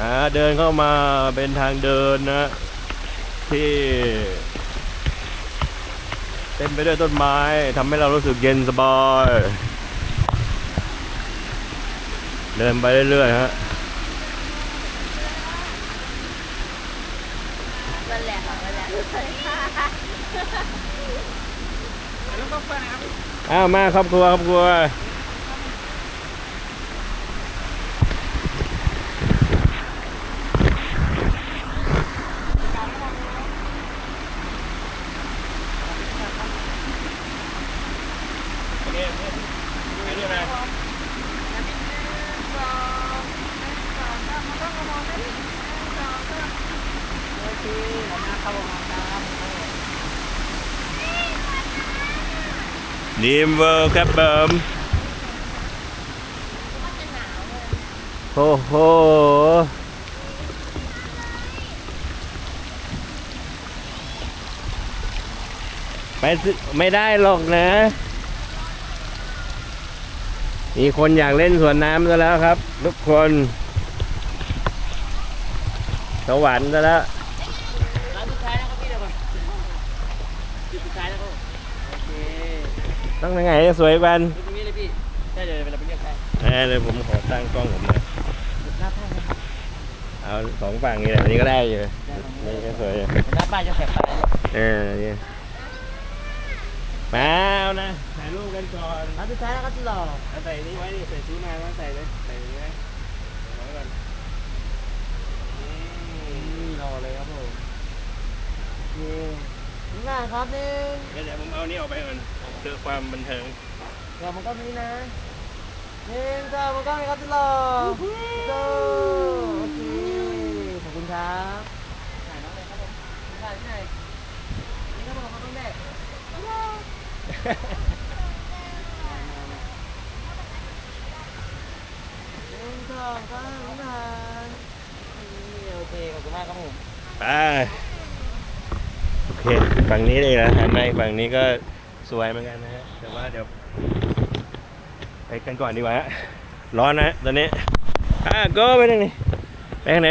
อ่าเดินเข้ามาเป็นทางเดินนะที่เต็มไปด้วยต้นไม้ทำให้เรารู้สึกเย็นสบาย เดินไปเรื่อยๆฮะนั่นแหละค่ะนั่นแหละอ้าวมาครอบครัวครอบครัว ดีมเวอร์ครับเบิมโอ้โหไปไม่ได้หรอกนะ มีคนอยากเล่นสวนน้ำซะแล้วครับ ทุกคน สวรรค์ซะแล้วร้านสุดท้ายนะครับพี่เดี๋ยวก่อนจุดสุดท้ายแล้วครับโอเคต้องยังไงให้สวยกันดูตรงนี้เลยพี่ใช่เดี๋ยวเวลาไปเรียกใครเออเดี๋ยวผมขอตั้งกล้องผมหน่อยหน้าป้ายนะเอาสองฝั่งนี้แหละอันนี้ก็ได้อยู่ได้ตรงนี้นี่ก็สวยอยู่หน้าป้ายจะแสบตาเออนี่มาเอานะถ่ายรูป กันก่อนร้านสุดท้ายแล้วครับที่หล่อเอาใส่นี่ไว้นี่ใส่ซื้อมาแล้วใส่เลยใส่นี่ไว้ใส่ไว้ก่อนนี่นี่รอเลยครับผมโอเคนี่งานครับหนึ่งเดี๋ยวผมเอานี่ออกไปก่อนเพื่อความบันเทิงเรามันก็นี้นะหนึ่งสองมันก็เลยครับที่หล่อโซ่โอเคขอบคุณครับถ่ายน้องเลยครับผมถ่ายที่ไหนนี่ครับผมขอบคุณแม่หนึ่งส องสามายนี่โอเคขอบคุณมากครับผมไปโอเคฝั่งนี้เลยนะหันไปฝั่งนี้ก็สวยเหมือนกันนะฮะแต่ว่าเดี๋ยวไปกันก่อนดีกว่าฮะร้อนนะตอนนี้อะก็ไปทางนี้ไปทางไหน